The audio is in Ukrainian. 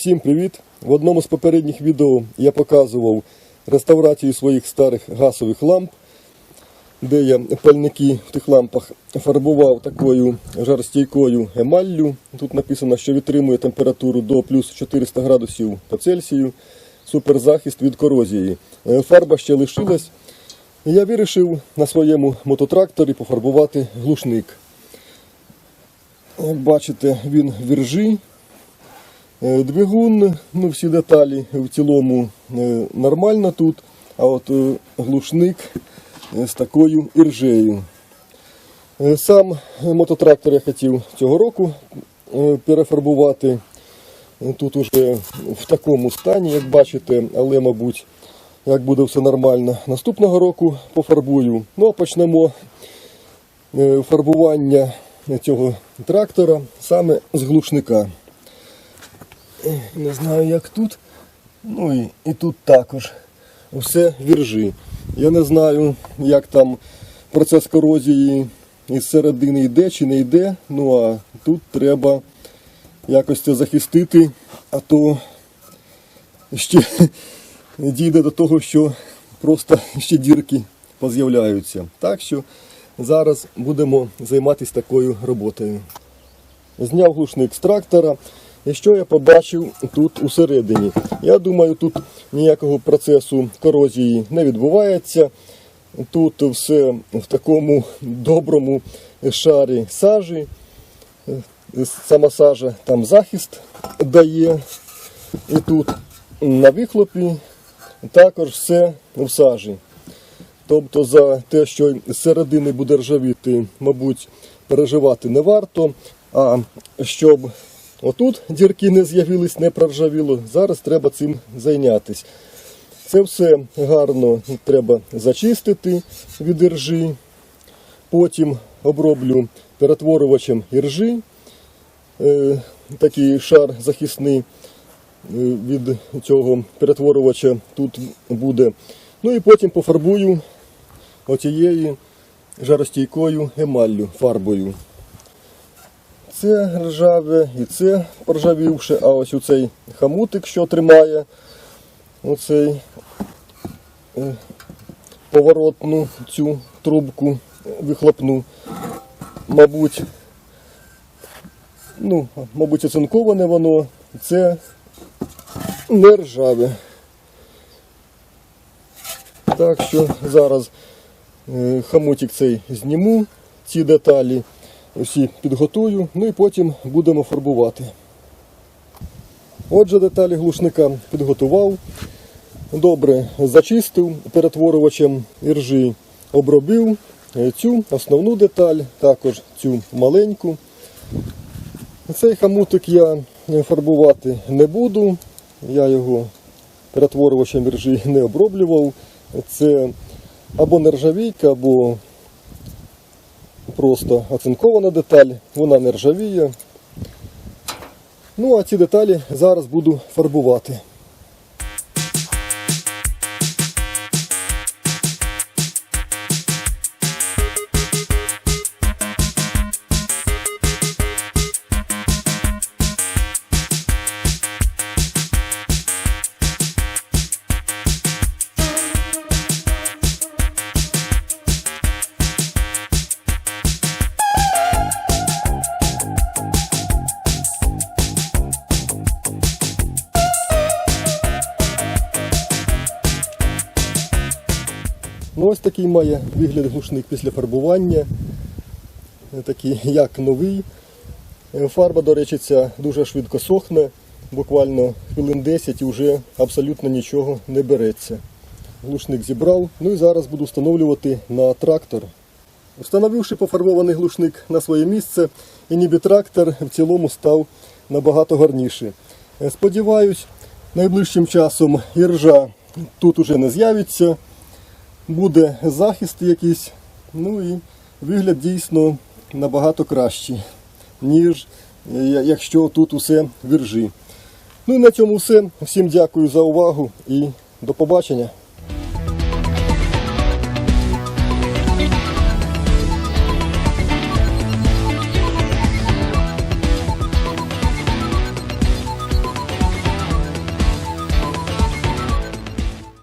Всім привіт! В одному з попередніх відео я показував реставрацію своїх старих газових ламп, де я пальники в тих лампах фарбував такою жаростійкою емаллю. Тут написано, що витримує температуру до плюс 400 градусів по Цельсію, суперзахист від корозії. Е, Фарба ще лишилась. Я вирішив на своєму мототракторі пофарбувати глушник. Бачите, він віржі. Е, Двигун, ну всі деталі в цілому е, нормально тут, а от е, глушник з такою іржею. Сам мототрактор я хотів цього року перефарбувати. Тут уже в такому стані, як бачите, але, мабуть, як буде все нормально, наступного року пофарбую. Ну а почнемо фарбування цього трактора саме з глушника. Не знаю, як тут. Ну і, і тут також. Все віржі. Я не знаю, як там процес корозії із середини йде чи не йде. Ну а тут треба якось це захистити, а то ще дійде до того, що просто ще дірки поз'являються. Так що зараз будемо займатися такою роботою. Зняв глушник з трактора. І що я побачив тут усередині? Я думаю, тут ніякого процесу корозії не відбувається. Тут все в такому доброму шарі сажі. Сама сажа там захист дає. І тут на вихлопі також все в сажі. Тобто за те, що з середини буде ржавіти, мабуть, переживати не варто. А щоб отут дірки не з'явились, не проржавіло, зараз треба цим зайнятися. Це все гарно треба зачистити від іржі. Потім оброблю перетворювачем іржі. Е, такий шар захисний е, від цього перетворювача тут буде. Ну і потім пофарбую отією жаростійкою емаллю, фарбою. Це ржаве і це поржавівше, а ось оцей хамутик, що тримає оцей е, поворотну цю трубку вихлопну, мабуть, ну, мабуть, оцинковане воно, це не ржаве. Так що зараз е, хамутик цей зніму, ці деталі всі підготую, ну і потім будемо фарбувати. Отже, деталі глушника підготував. Добре зачистив перетворювачем іржі, обробив цю основну деталь, також цю маленьку. Цей хамутик я фарбувати не буду. Я його перетворювачем іржі не оброблював. Це або нержавійка, або просто оцинкована деталь, вона не ржавіє. Ну а ці деталі зараз буду фарбувати. Ну, ось такий має вигляд глушник після фарбування. Такий як новий. Е, Фарба, до речі, ця дуже швидко сохне, буквально хвилин 10 і вже абсолютно нічого не береться. Глушник зібрав. Ну і зараз буду встановлювати на трактор. Встановивши пофарбований глушник на своє місце, і ніби трактор в цілому став набагато гарніший. Е, Сподіваюсь, найближчим часом іржа тут уже не з'явиться буде захист якийсь, ну і вигляд дійсно набагато кращий, ніж е, якщо тут усе віржі. Ну і на цьому все. Всім дякую за увагу і до побачення.